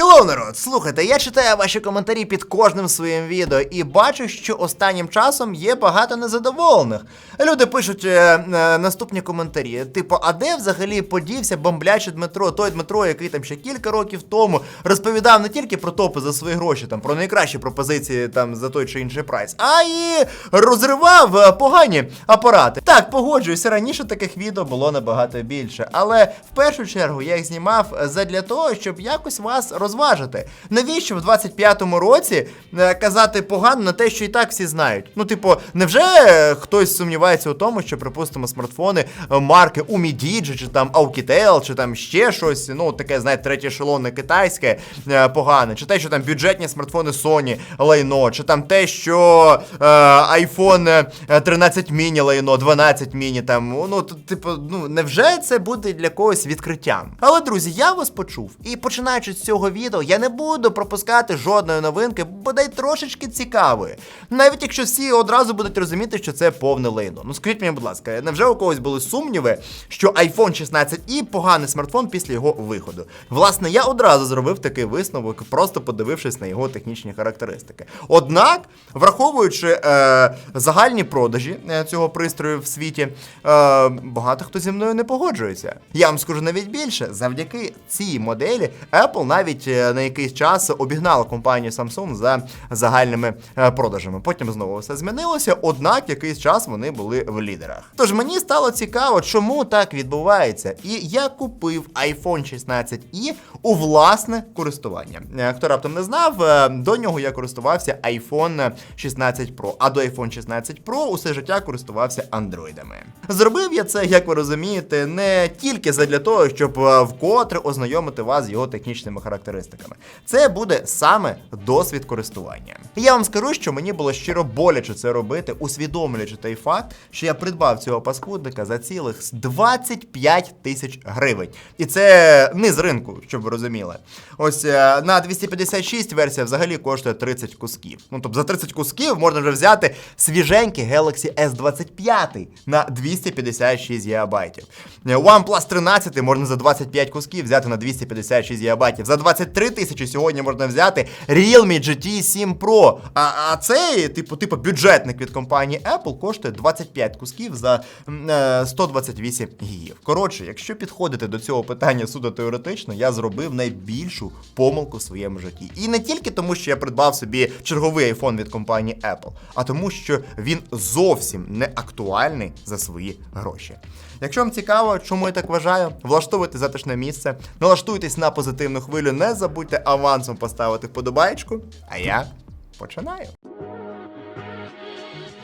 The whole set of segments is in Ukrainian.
Хеллоу, народ! Слухайте, я читаю ваші коментарі під кожним своїм відео і бачу, що останнім часом є багато незадоволених. Люди пишуть е, е, наступні коментарі: типу, а де взагалі подівся бомблячий Дмитро? Той Дмитро, який там ще кілька років тому розповідав не тільки про топи за свої гроші, там про найкращі пропозиції там за той чи інший прайс, а і розривав е, погані апарати. Так, погоджуюся, раніше таких відео було набагато більше, але в першу чергу я їх знімав е, задля того, щоб якось вас розважити. Навіщо в 25-му році е, казати погано на те, що і так всі знають? Ну, типу, невже хтось сумнівається у тому, що, припустимо, смартфони е, марки Umidigi, чи там Aukitel, чи там ще щось, ну таке, знаєте, третє ешелонне китайське е, погане, чи те, що там бюджетні смартфони Sony лайно, чи там те, що е, iPhone е, 13 mini лайно, 12 mini там, ну, типу, ну, невже це буде для когось відкриттям? Але, друзі, я вас почув. І починаючи з цього відео, я не буду пропускати жодної новинки, бодай трошечки цікавої. Навіть якщо всі одразу будуть розуміти, що це повне лайно. Ну скажіть мені, будь ласка, невже у когось були сумніви, що iPhone 16i поганий смартфон після його виходу? Власне, я одразу зробив такий висновок, просто подивившись на його технічні характеристики. Однак, враховуючи е, загальні продажі е, цього пристрою в світі, е, багато хто зі мною не погоджується. Я вам скажу навіть більше, завдяки цій моделі Apple навіть е, на якийсь час обігнала компанію Samsung за загальними е, продажами. Потім знову все змінилося, однак якийсь час вони були в лідерах. Тож мені стало цікаво, чому так відбувається, і я купив iPhone 16i у власне користування. Е, Хто раптом не знав, до нього я користувався iPhone 16 Pro, а до iPhone 16 Pro усе життя користувався андроїдами. Зробив я це, як ви розумієте, не тільки задля того, щоб вкотре ознайомити вас з його технічними характеристиками. Це буде саме досвід користування. Я вам скажу, що мені було щиро боляче це робити, усвідомлюючи той факт, що я придбав цього паскудника за цілих 25 тисяч гривень. І це не з ринку, щоб ви розуміли. Ось е, на 256 версія взагалі коштує 30 кусків. Ну тобто за 30 кусків можна вже взяти свіженький Galaxy S25 на 256 ГБ. OnePlus 13 можна за 25 кусків взяти на 256 ГБ. За 23 тисячі сьогодні можна взяти Realme GT 7 Pro. А, а цей, типу, типу, бюджетник від компанії Apple коштує 25 кусків за м, е, 128 гігів. Коротше, якщо підходити до цього питання суто теоретично, я зробив найбільшу помилку в своєму житті. І не тільки тому, що я придбав собі черговий iPhone від компанії Apple, а тому, що він зовсім не актуальний за свої гроші. Якщо вам цікаво, чому я так вважаю, влаштовуйте затишне місце, налаштуйтесь на позитивну хвилю, не забудьте авансом поставити вподобайку, а я починаю.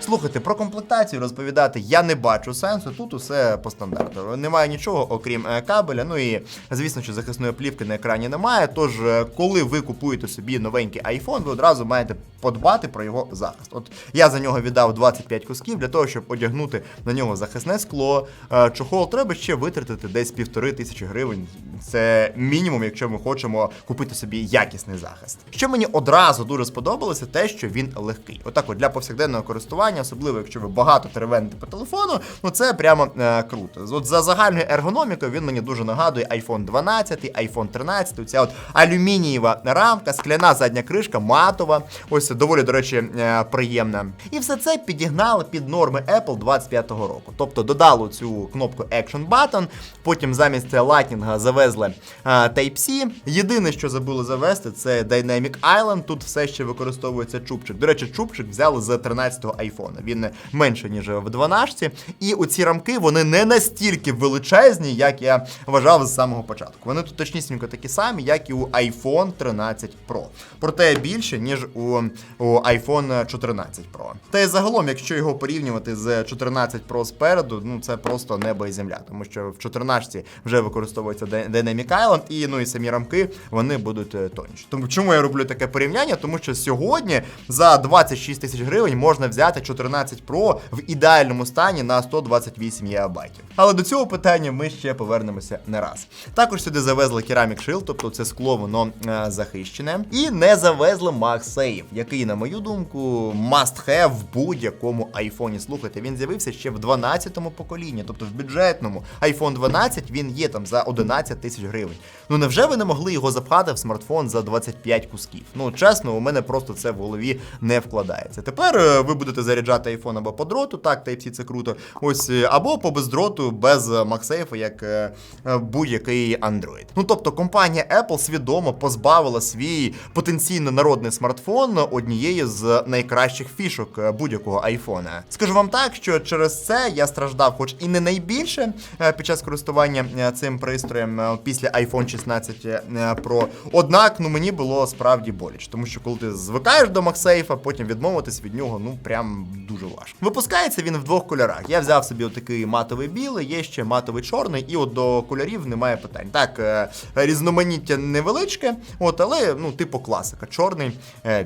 Слухайте, про комплектацію розповідати я не бачу сенсу. Тут усе по стандарту. Немає нічого, окрім е, кабеля. Ну і звісно, що захисної плівки на екрані немає. Тож, е, коли ви купуєте собі новенький iPhone, ви одразу маєте подбати про його захист. От я за нього віддав 25 кусків для того, щоб одягнути на нього захисне скло. Е, Чохол треба ще витратити десь півтори тисячі гривень. Це мінімум, якщо ми хочемо купити собі якісний захист. Що мені одразу дуже сподобалося, те, що він легкий. Отак, от для повсякденного користування, особливо якщо ви багато теревените по телефону, ну це прямо е, круто. От за загальною ергономікою він мені дуже нагадує iPhone 12, iPhone 13, оця от алюмінієва рамка, скляна задня кришка, матова. Ось доволі, до речі, е, приємна. І все це підігнали під норми Apple 25-го року. Тобто додали цю кнопку Action Button, потім замість Lightning завезли е, Type-C. Єдине, що забули завести, це Dynamic Island. Тут все ще використовується чубчик. До речі, чубчик взяли з 13-го iPhone. Він менше, ніж в 12. І оці рамки вони не настільки величезні, як я вважав з самого початку. Вони тут точнісінько такі самі, як і у iPhone 13 Pro. Проте більше, ніж у, у iPhone 14 Pro. Та й загалом, якщо його порівнювати з 14 Pro спереду, ну це просто небо і земля, тому що в 14 вже використовується Dy- Dynamic Island, і ну і самі рамки вони будуть е, тонші. Тому чому я роблю таке порівняння? Тому що сьогодні за 26 тисяч гривень можна взяти 14 Pro в ідеальному стані на 128 ГБ. Але до цього питання ми ще повернемося не раз. Також сюди завезли Ceramic Shield, тобто це скло воно е, захищене, і не завезли MagSafe, який, на мою думку, must have в будь-якому айфоні. Слухайте, він з'явився ще в 12-му поколінні, тобто в бюджетному. iPhone 12 він є там за 11 тисяч гривень. Ну невже ви не могли його запхати в смартфон за 25 кусків? Ну чесно, у мене просто це в голові не вкладається. Тепер е, ви будете заряджати айфон або по дроту, так, Type-C це круто. Ось е, або по бездроту без MagSafe, як е, будь-який Android. Ну тобто компанія Apple свідомо позбавила свій потенційно народний смартфон однієї з найкращих фішок е, будь-якого айфона. Скажу вам так, що через це я страждав, хоч і не найбільше е, під час користування е, цим пристроєм після iPhone 16 е, Pro. Однак, ну мені було справді боляче, тому що коли ти звикаєш до MagSafe, потім відмовитись від нього, ну прям дуже важко. Випускається він в двох кольорах. Я взяв собі отакий матовий білий, є ще матовий чорний, і от до кольорів немає питань. Так, різноманіття невеличке, от, але ну, типу класика, чорний,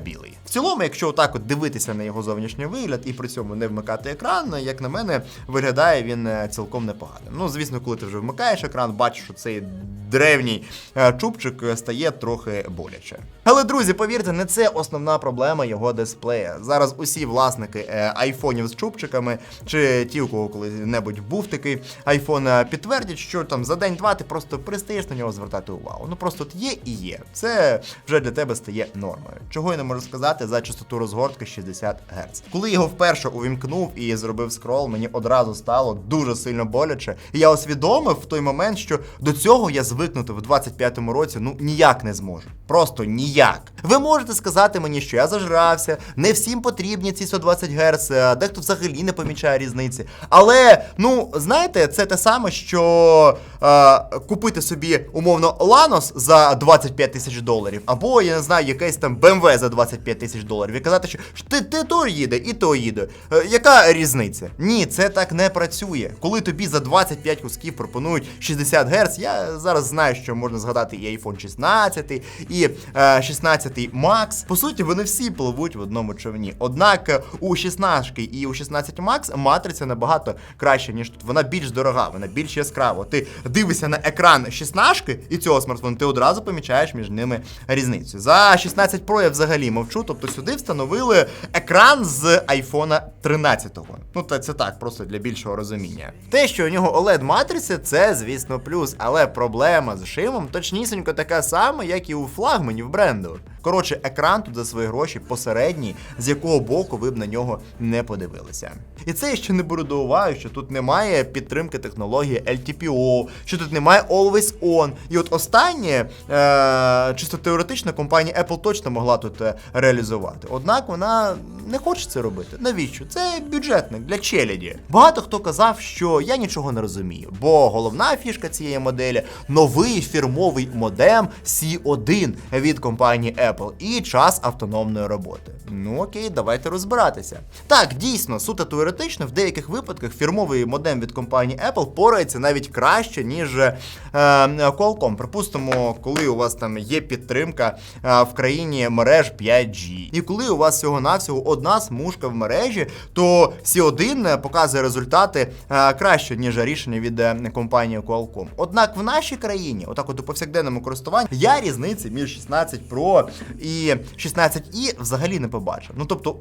білий. Цілому, якщо отак от дивитися на його зовнішній вигляд і при цьому не вмикати екран, як на мене, виглядає він е, цілком непогано. Ну, звісно, коли ти вже вмикаєш екран, бачиш, що цей древній е, чубчик е, стає трохи боляче. Але друзі, повірте, не це основна проблема його дисплея. Зараз усі власники айфонів з чубчиками, чи ті, у кого коли-небудь був такий айфон, підтвердять, що там за день-два ти просто перестаєш на нього звертати увагу. Ну просто от є і є. Це вже для тебе стає нормою. Чого я не можу сказати за частоту розгортки 60 Гц. Коли його вперше увімкнув і зробив скрол, мені одразу стало дуже сильно боляче. І я усвідомив в той момент, що до цього я звикнути в 25-му році ну ніяк не зможу. Просто ніяк. Ви можете сказати мені, що я зажрався, не всім потрібні ці 120 Гц, а дехто взагалі не помічає різниці. Але, ну, знаєте, це те саме, що е, купити собі умовно Ланос за 25 тисяч доларів, або я не знаю, якийсь там BMW за 25 тисяч доларів, і казати, що ти, ти то їде, і то їде. Е, яка різниця? Ні, це так не працює. Коли тобі за 25 кусків пропонують 60 Гц, я зараз знаю, що можна згадати і iPhone 16, і е, 16 Max. По суті, вони всі пливуть в одному човні. Однак е, у 16 і у 16 Max матриця набагато краще, ніж тут. Вона більш дорога, вона більш яскрава. Ти дивишся на екран 16 і цього смартфону, ти одразу помічаєш між ними різницю. За 16 Pro я взагалі мовчу, тобто сюди встановили екран з iPhone 13. Ну, та це так, просто для більшого розуміння. Те, що у нього oled матриця, це, звісно, плюс, але проблема з шимом точнісінько така сама, як і у флагманів бренду. Коротше, екран тут за свої гроші посередній, з якого боку ви б на нього не подивилися. І це я ще не беру до уваги, що тут немає підтримки технології LTPO, що тут немає Always On. І от останнє, е- чисто теоретично, компанія Apple точно могла тут е, реалізувати. Однак вона не хоче це робити. Навіщо? Це бюджетник для челяді. Багато хто казав, що я нічого не розумію, бо головна фішка цієї моделі новий фірмовий модем C1 від компанії Apple і час автономної роботи. Ну окей, давайте розбиратися. Так, дійсно, суто теоретично, в деяких випадках фірмовий модем від компанії Apple порається навіть краще, ніж е, Qualcomm. Припустимо, коли у вас там є підтримка е, в країні мереж 5G. І коли у вас всього-навсього одна смужка в мережі, то C1 показує результати е, краще, ніж рішення від е, компанії Qualcomm. Однак в нашій країні, отак от у повсякденному користуванні, я різниці між 16 Pro і 16i взагалі не побачив. Ну тобто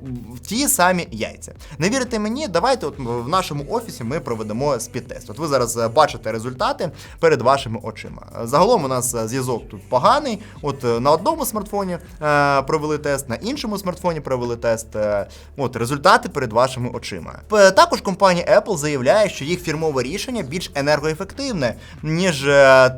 ті самі яйця. Не вірите мені? Давайте от в нашому офісі ми проведемо спідтест. От ви зараз е, бачите результати перед вашими очима. Загалом у нас е, зв'язок тут поганий. От е, на одному смартфоні е, провели тест, на іншому смартфоні провели тест. Е, от результати перед вашими очима. Також компанія Apple заявляє, що їх фірмове рішення більш енергоефективне, ніж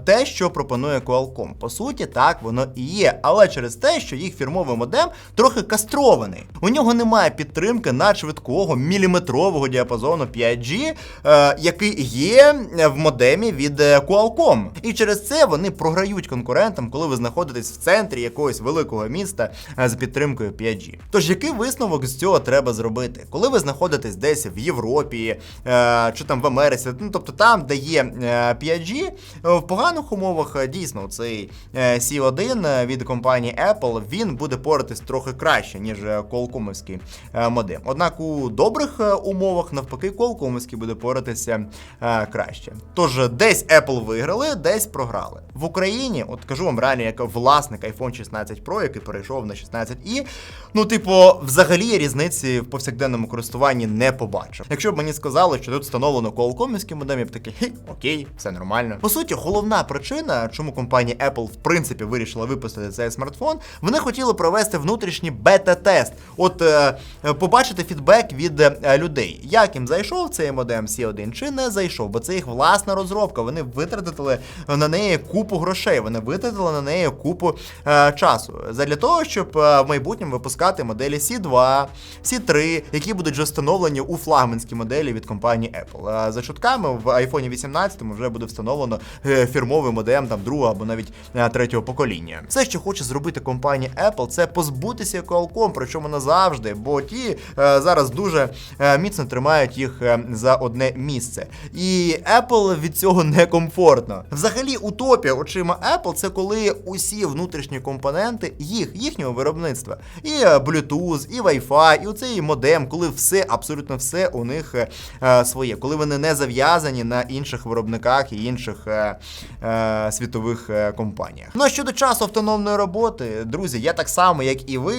те, що пропонує Qualcomm. По суті, так воно і є, але через те, що їх фірмовий модем трохи кастрований. У нього немає підтримки надшвидкого міліметрового діапазону 5G, е, який є в модемі від е, Qualcomm. І через це вони програють конкурентам, коли ви знаходитесь в центрі якогось великого міста е, з підтримкою 5G. Тож який висновок з цього треба зробити? Коли ви знаходитесь десь в Європі е, чи там в Америці, ну тобто там, де є е, 5G, е, в поганих умовах дійсно цей е, C1 від компанії Apple він буде поратись трохи краще, ніж же колкомовський е, модем. Однак у добрих е, умовах навпаки колкомовський буде поратися е, краще. Тож десь Apple виграли, десь програли. В Україні, от кажу вам реально, як власник iPhone 16 Pro, який перейшов на 16i, ну, типу, взагалі різниці в повсякденному користуванні не побачив. Якщо б мені сказали, що тут встановлено Qualcomm'ський модем, я б такий, хі, окей, все нормально. По суті, головна причина, чому компанія Apple в принципі вирішила випустити цей смартфон, вони хотіли провести внутрішній бета-тест. От е, е, побачити фідбек від е, людей, як їм зайшов цей модем C1 чи не зайшов, бо це їх власна розробка. Вони витратили на неї купу грошей, вони витратили на неї купу е, часу. Задля того, щоб е, в майбутньому випускати моделі C2, C3, які будуть вже встановлені у флагманській моделі від компанії Apple. Е, За чутками в iPhone 18 вже буде встановлено е, фірмовий модем там другого або навіть е, третього покоління. Все, що хоче зробити компанія Apple, це позбутися Qualcomm, причому назавжди, бо ті е, зараз дуже е, міцно тримають їх е, за одне місце. І Apple від цього некомфортно. Взагалі, утопія очима Apple це коли усі внутрішні компоненти їх, їхнього виробництва, і е, Bluetooth, і Wi-Fi, і оцей модем, коли все, абсолютно все у них е, е, своє, коли вони не зав'язані на інших виробниках і інших е, е, світових е, компаніях. Ну а щодо часу автономної роботи, друзі, я так само, як і ви,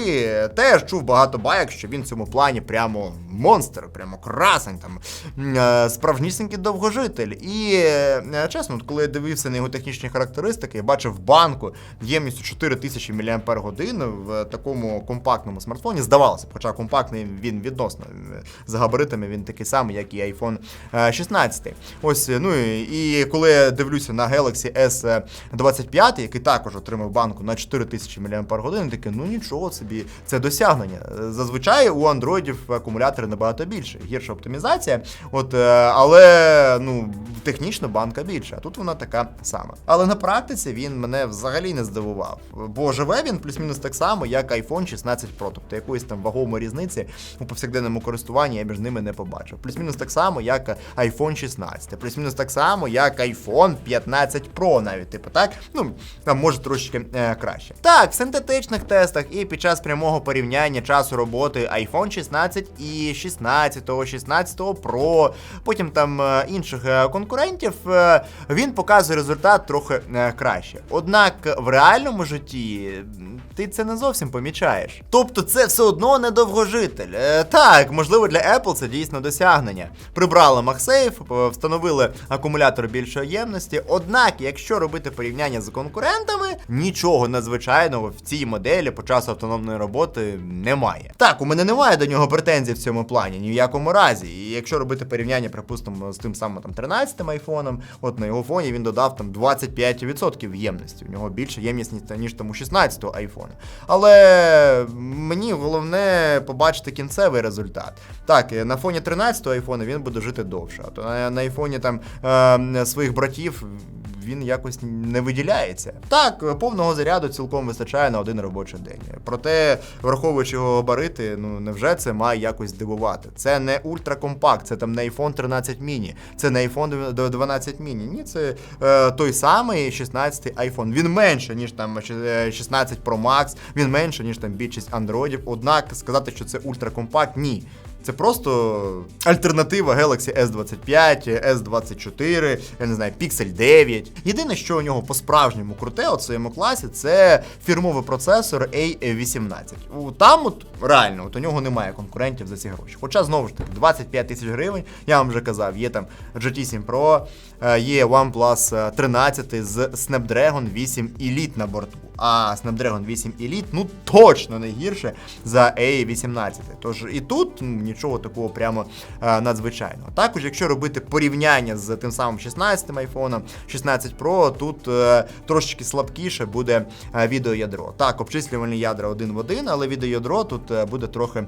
теж чув багато байок, що він в цьому плані прямо монстр, прямо красень, там е, справжнісінький довгожитель. І е, чесно, коли я дивився на його технічні характеристики, я бачив банку ємністю 4000 мАч в такому компактному смартфоні. Здавалося б, хоча компактний він відносно е, за габаритами він такий самий, як і iPhone е, 16. Ось, ну і коли я дивлюся на Galaxy S25, який також отримав банку на 4000 мАч, я такий, ну нічого собі, це досягнення. Зазвичай у андроїдів акумулятори набагато більше, гірша оптимізація, от, е, але ну, технічно банка більша, а тут вона така сама. Але на практиці він мене взагалі не здивував, бо живе він плюс-мінус так само, як iPhone 16 Pro, тобто якоїсь там вагомої різниці у повсякденному користуванні я між ними не побачив. Плюс-мінус так само, як iPhone 16, плюс-мінус так само, як iPhone 15 Pro, навіть типу так. Ну там може трошечки е, краще. Так, в синтетичних тестах і під час прямого порівняння часу роботи iPhone 16 і 16, 16 Pro, потім там е, інших е, конкурентів, е, він показує результат трохи краще. Однак в реальному житті ти це не зовсім помічаєш. Тобто це все одно не довгожитель. Е, Так, можливо, для Apple це дійсно досягнення. Прибрали MagSafe, встановили акумулятор більшої ємності. Однак, якщо робити порівняння з конкурентами, нічого надзвичайного в цій моделі по часу автономної роботи немає. Так, у мене немає до нього претензій в цьому плані, ні в якому разі. І якщо робити порівняння, припустимо, з тим самим там 13-м айфоном, от на його фоні він додав там 25% ємності. У нього більше ємність, ніж там у 16-го айфону. Але мені головне побачити кінцевий результат. Так, е, на фоні 13-го айфону він буде жити довше. А то на, на айфоні там е, своїх братів він якось не виділяється. Так, повного заряду цілком вистачає на один робочий день. Проте, враховуючи його габарити, ну невже це має якось здивувати? Це не ультракомпакт, це там не iPhone 13 mini, це не iPhone 12 mini. Ні, це е, той самий 16 iPhone. Він менше, ніж там е, 16 Pro Max, він менше, ніж там більшість андроїдів. Однак сказати, що це ультракомпакт, ні. Це просто альтернатива Galaxy S25, S24, я не знаю, Pixel 9. Єдине, що у нього по-справжньому круте у своєму класі, це фірмовий процесор A18. У- Там от реально от у нього немає конкурентів за ці гроші. Хоча знову ж таки 25 тисяч гривень, я вам вже казав, є там GT7 Pro, е, є OnePlus 13 з Snapdragon 8 Elite на борту. А Snapdragon 8 Elite, ну точно не гірше за A18. Тож і тут ну, нічого такого прямо е, надзвичайного. Також, якщо робити порівняння з тим самим 16 айфоном, 16 Pro, тут е, трошечки слабкіше буде е, відеоядро. Так, обчислювальні ядра один в один, але відеоядро тут буде трохи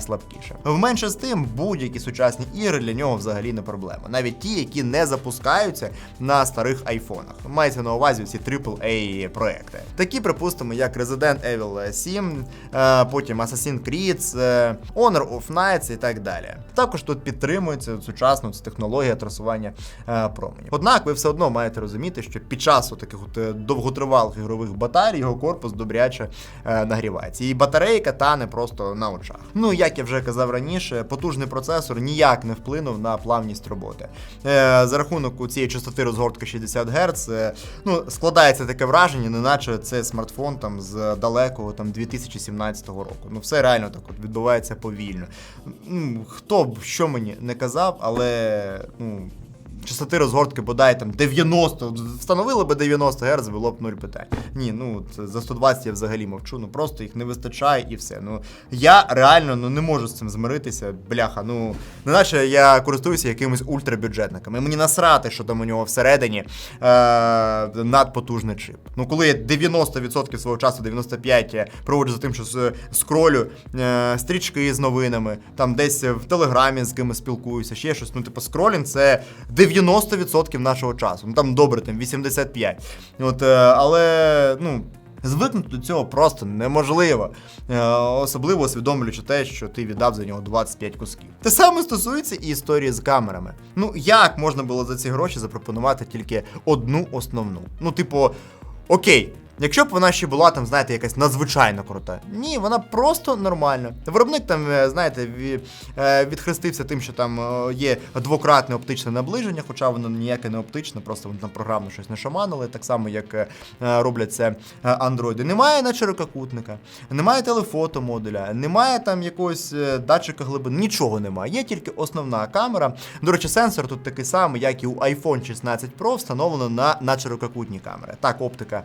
слабкіше. Вменше з тим, будь-які сучасні ігри для нього взагалі не проблема. Навіть ті, які не запускаються на старих айфонах. Мається на увазі ці AAA проекти. Такі, припустимо, як Resident Evil 7, е, потім Assassin's Creed, Honor of Knights, нагрівається і так далі. Також тут підтримується сучасна технологія трасування е, променів. Однак ви все одно маєте розуміти, що під час таких от е, довготривалих ігрових батарій його корпус добряче е, нагрівається. І батарейка тане просто на очах. Ну як я вже казав раніше, потужний процесор ніяк не вплинув на плавність роботи. За рахунок у цієї частоти розгортки 60 Гц, ну складається таке враження, неначе це смартфон там з далекого там 2017 року. Ну все реально так от відбувається повільно. Ну, хто б що мені не казав, але ну. Частоти розгортки бодай там 90, встановили би 90 Гц, було б нуль питань. Ні, ну за 120 я взагалі мовчу, ну просто їх не вистачає і все. Ну я реально ну не можу з цим змиритися. Бляха, ну не наче я користуюся якимись ультрабюджетниками. Мені насрати, що там у нього всередині е- надпотужний чип. Ну коли я 90% свого часу, 95% проводжу за тим, що скролю е- стрічки з новинами, там десь в телеграмі з кимось спілкуюся, ще щось. Ну, типу, скролінг це 90% нашого часу. Ну там добре, там 85%. От, е, але ну. Звикнути до цього просто неможливо, е, особливо усвідомлюючи те, що ти віддав за нього 25 кусків. Те саме стосується і історії з камерами. Ну як можна було за ці гроші запропонувати тільки одну основну? Ну, типу, окей. Якщо б вона ще була там, знаєте, якась надзвичайно крута. Ні, вона просто нормальна. Виробник там, е, знаєте, е, відхрестився тим, що там е, є двократне оптичне наближення, хоча воно ніяке не оптичне, просто вони там програмно щось не шаманили, так само як роблять це андроїди. Немає на ширококутника, немає телефото модуля, немає там якогось датчика глибини, нічого немає. Є тільки основна камера. До речі, сенсор тут такий самий, як і у iPhone 16 Pro, встановлено на надширококутні камери. Так, оптика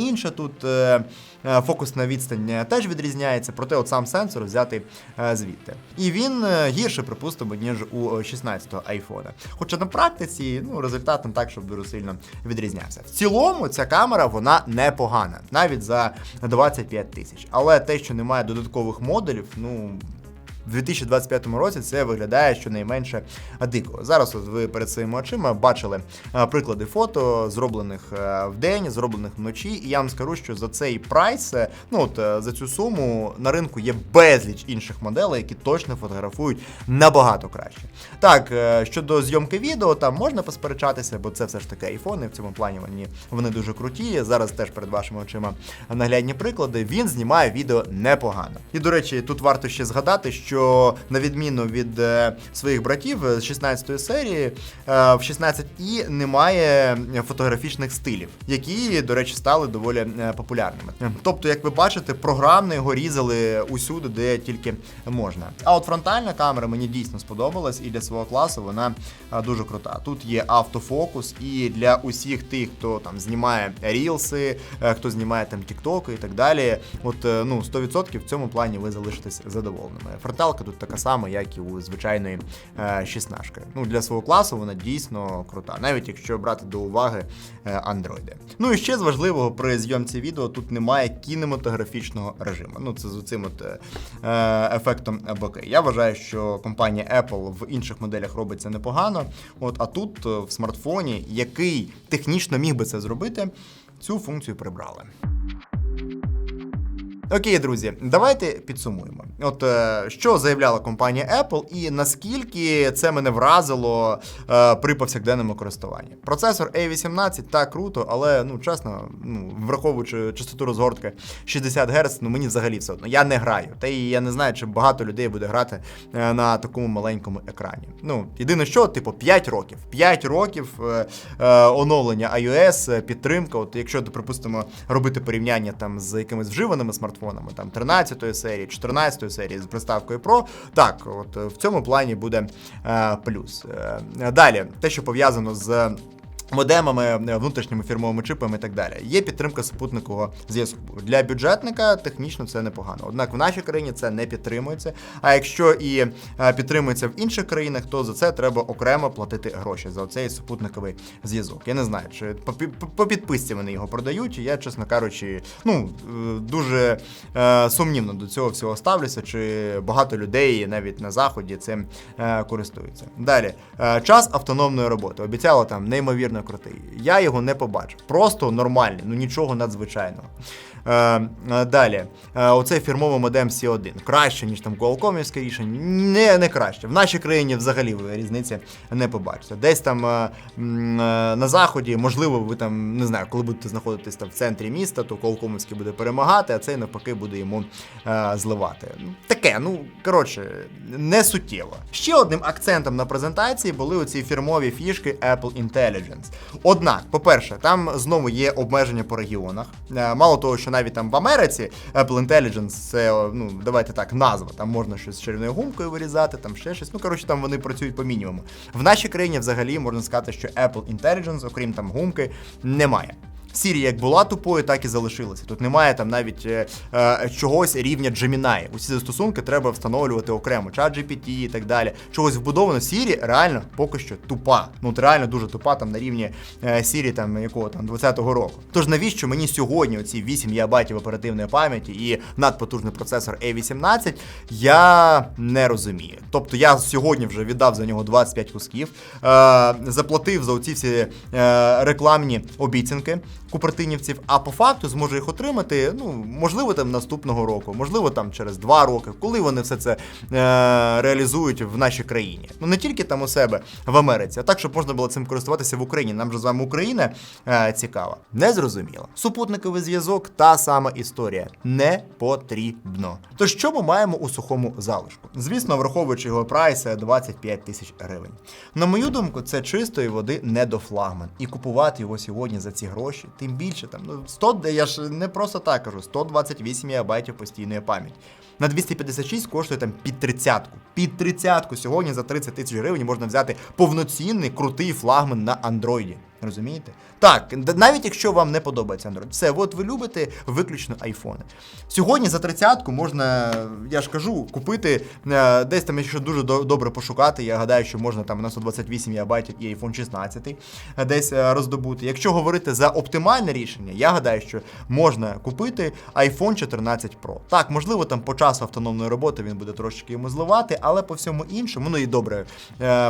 інша тут. е, е, Фокусна відстань е, теж відрізняється, проте от сам сенсор взяти звідти. І він гірше, припустимо, ніж у 16-го айфона. Хоча на практиці ну, результат не так, щоб дуже сильно відрізнявся. В цілому ця камера вона непогана, навіть за 25 тисяч. Але те, що немає додаткових модулів, ну. В 2025 році це виглядає щонайменше дико. Зараз от ви перед своїми очима бачили е, приклади фото, зроблених е, вдень, зроблених вночі. І я вам скажу, що за цей прайс, е, ну от за цю суму на ринку є безліч інших моделей, які точно фотографують набагато краще. Так, щодо зйомки відео, там можна посперечатися, бо це все ж таки айфони. В цьому плані вони, вони дуже круті. Зараз теж перед вашими очима наглядні приклади. Він знімає відео непогано. І до речі, тут варто ще згадати, що на відміну від е, своїх братів з 16 серії, е, в 16i немає фотографічних стилів, які, до речі, стали доволі е, популярними. Тобто, як ви бачите, програмно його різали усюди, де тільки можна. А от фронтальна камера мені дійсно сподобалась, і для свого класу вона е, дуже крута. Тут є автофокус, і для усіх тих, хто там знімає рілси, е, хто знімає там тіктоки і так далі. От е, ну 100% в цьому плані ви залишитесь задоволеними. Фронталка тут така сама, як і у звичайної е, 16. Ну для свого класу вона дійсно крута, навіть якщо брати до уваги е, андроїди. Ну і ще з важливого при зйомці відео тут немає кінематографічного режиму. Ну це з цим от е, е, ефектом боки. Я вважаю, що компанія Apple в інших моделях робить це непогано. От а тут е, в смартфоні, який технічно міг би це зробити, цю функцію прибрали. Окей, друзі, давайте підсумуємо. От е, що заявляла компанія Apple, і наскільки це мене вразило е, при повсякденному користуванні. Процесор A18 так круто, але ну чесно, ну враховуючи частоту розгортки 60 Гц, ну мені взагалі все одно. Я не граю. Та і я не знаю, чи багато людей буде грати е, на такому маленькому екрані. Ну, єдине, що, типу, 5 років. 5 років оновлення iOS, підтримка. От якщо, припустимо, робити порівняння там з якимись вживаними смартфонами, там 13 серії, 14 серії з приставкою Pro, так, от е, в цьому плані буде е, плюс. Е, далі, те, що пов'язано з. Модемами, е, внутрішніми фірмовими чипами і так далі. Є підтримка супутникового зв'язку. Для бюджетника технічно це непогано. Однак в нашій країні це не підтримується. А якщо і е, підтримується в інших країнах, то за це треба окремо платити гроші за цей супутниковий зв'язок. Я не знаю, чи по, підписці вони його продають. і Я, чесно кажучи, ну е, дуже сумнівно до цього всього ставлюся, чи багато людей навіть на заході цим користуються. Далі, час автономної роботи. Обіцяло там неймовірно крутий. Я його не побачив. Просто нормальний, ну нічого надзвичайного. Е, е, далі, е, оцей фірмовий модем C1. Краще, ніж там Qualcomm'івське рішення. Не, не краще. В нашій країні взагалі ви різниці не побачите. Десь там на заході, можливо, ви там не знаю, коли будете знаходитись там в центрі міста, то Qualcomm'івський буде перемагати, а цей навпаки буде йому зливати. Таке, ну коротше, не суттєво. Ще одним акцентом на презентації були оці фірмові фішки Apple Intelligence. Однак, по-перше, там знову є обмеження по регіонах. Мало того, що навіть там в Америці Apple Intelligence це, ну давайте так, назва. Там можна щось з червоною гумкою вирізати, там ще щось. Ну коротше, там вони працюють по мінімуму. В нашій країні взагалі можна сказати, що Apple Intelligence, окрім там гумки, немає. Siri як була тупою, так і залишилася. Тут немає там навіть е, е, чогось рівня Gemini. Усі застосунки треба встановлювати окремо. Чат GPT і так далі. Чогось вбудовано. Siri реально поки що тупа. Ну реально дуже тупа там на рівні е, там якого там 20-го року. Тож навіщо мені сьогодні оці 8 ГБ оперативної пам'яті і надпотужний процесор A18, я не розумію. Тобто я сьогодні вже віддав за нього 25 кусків, е, заплатив за оці всі е, рекламні обіцянки купертинівців, а по факту зможу їх отримати, ну, можливо, там наступного року, можливо, там через два роки, коли вони все це е, реалізують в нашій країні. Ну не тільки там у себе в Америці, а так, щоб можна було цим користуватися в Україні. Нам же з вами Україна е, цікава. Не зрозуміло. Супутниковий зв'язок та сама історія. Не потрібно. То що ми маємо у сухому залишку? Звісно, враховуючи його прайс е, 25 тисяч гривень. На мою думку, це чистої води не до флагман. І купувати його сьогодні за ці гроші, тим більше там ну 100, я ж не просто так кажу, 128 МБ постійної пам'яті. На 256 коштує там під тридцятку. Під тридцятку сьогодні за 30 тисяч гривень можна взяти повноцінний крутий флагман на андроїді. Розумієте? Так, навіть якщо вам не подобається Android, все, от ви любите виключно айфони. Сьогодні за тридцятку можна, я ж кажу, купити е, десь там, якщо дуже добре пошукати. Я гадаю, що можна там на 128 ГБ і iPhone 16 е, десь е, роздобути. Якщо говорити за оптимальне рішення, я гадаю, що можна купити iPhone 14 Pro. Так, можливо, там по часу автономної роботи він буде трошечки йому зливати, але по всьому іншому, ну і добре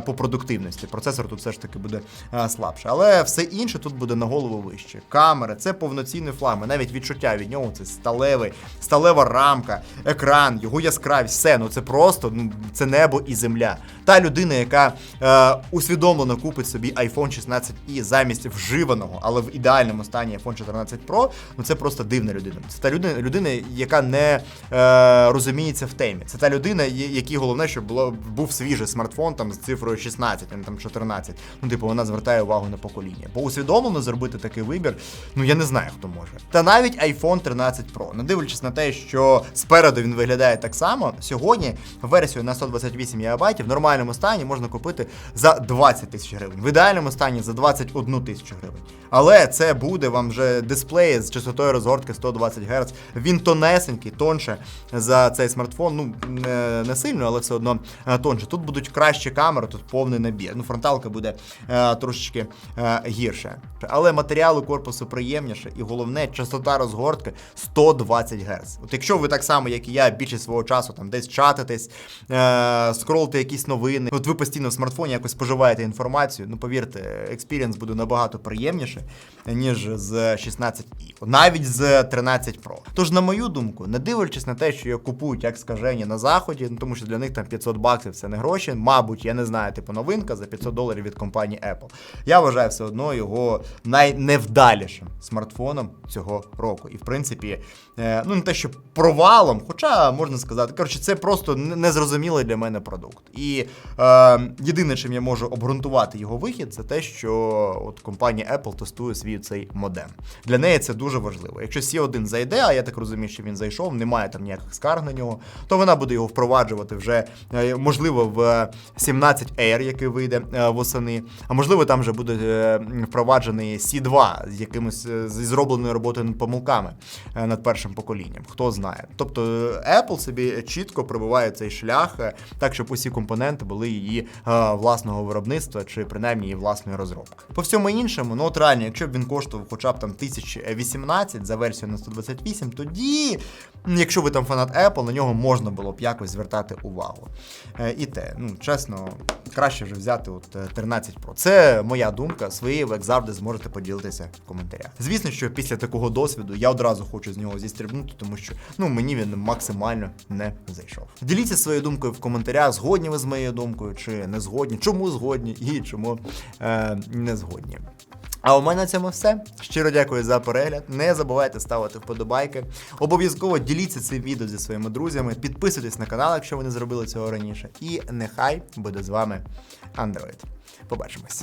по продуктивності. Процесор тут все ж таки буде слабше. Але все інше тут буде на голову вище. Камера, це повноцінний флагман. Навіть відчуття від нього це сталевий, сталева рамка, екран, його яскравість, все. Ну це просто ну, це небо і земля. Та людина, яка е, усвідомлено купить собі iPhone 16 і замість вживаного, але в ідеальному стані iPhone 14 Pro, ну це просто дивна людина. Це та людина, людина яка не е, розуміється в темі. Це та людина, якій головне, щоб було був свіжий смартфон там з цифрою 16, а не там 14. Ну, типу, вона звертає увагу на покоління. Бо усвідомлено зробити такий вибір, ну я не знаю, хто може. Та навіть iPhone 13 Pro, не дивлячись на те, що спереду він виглядає так само, сьогодні версію на 128 ГБ в нормальному стані можна купити за 20 тисяч гривень, в ідеальному стані за 21 тисячу гривень. Але це буде вам вже дисплей з частотою розгортки 120 Гц. Він тонесенький, тонше за цей смартфон. Ну не, не сильно, але все одно е, тонше. Тут будуть кращі камери, тут повний набір. Ну, фронталка буде е, трошечки е, гірше. Але матеріали корпусу приємніше, і головне, частота розгортки 120 Гц. От якщо ви так само, як і я, більшість свого часу там десь чатитесь, е, скролите якісь новини, от ви постійно в смартфоні якось споживаєте інформацію, ну повірте, експірієнс буде набагато приємніше, ніж з 16 i навіть з 13 Pro. Тож, на мою думку, не дивлячись на те, що його купують як скажені на заході, ну тому що для них там 500 баксів це не гроші. Мабуть, я не знаю, типу новинка за 500 доларів від компанії Apple. Я вважаю все одно його найневдалішим смартфоном цього року. І в принципі, е, ну не те, що провалом, хоча можна сказати, коротше, це просто незрозумілий для мене продукт. І е, єдине, чим я можу обґрунтувати його вихід, це те, що от компанія Apple тестує свій цей модем. Для неї це дуже важливо. Якщо C1 зайде, а я так розумію, що він зайшов, немає там ніяких скарг на нього, то вона буде його впроваджувати вже е, можливо в 17 Air, який вийде е, восени. А можливо, там вже буде впроваджений C2 з якимось е, зі зробленою роботою помилками е, над першим поколінням. Хто знає. Тобто е, Apple собі чітко пробиває цей шлях так, щоб усі компоненти були її власного виробництва чи принаймні її власної розробки. По всьому іншому, ну от реально, якщо б він коштував хоча б там 1018 за версію на 128, тоді, якщо ви там фанат Apple, на нього можна було б якось звертати увагу. І те, ну чесно, краще вже взяти от е, 13 Pro. Це моя думка, свої ви, як завжди, зможете поділитися в коментарях. Звісно, що після такого досвіду я одразу хочу з нього зістрибнути, тому що ну мені він максимально не зайшов. Діліться своєю думкою в коментарях, згодні ви з моєю думкою чи не згодні, чому згодні і чому е, не згодні. А у мене на цьому все. Щиро дякую за перегляд. Не забувайте ставити вподобайки. Обов'язково діліться цим відео зі своїми друзями. Підписуйтесь на канал, якщо ви не зробили цього раніше. І нехай буде з вами Android. Побачимось.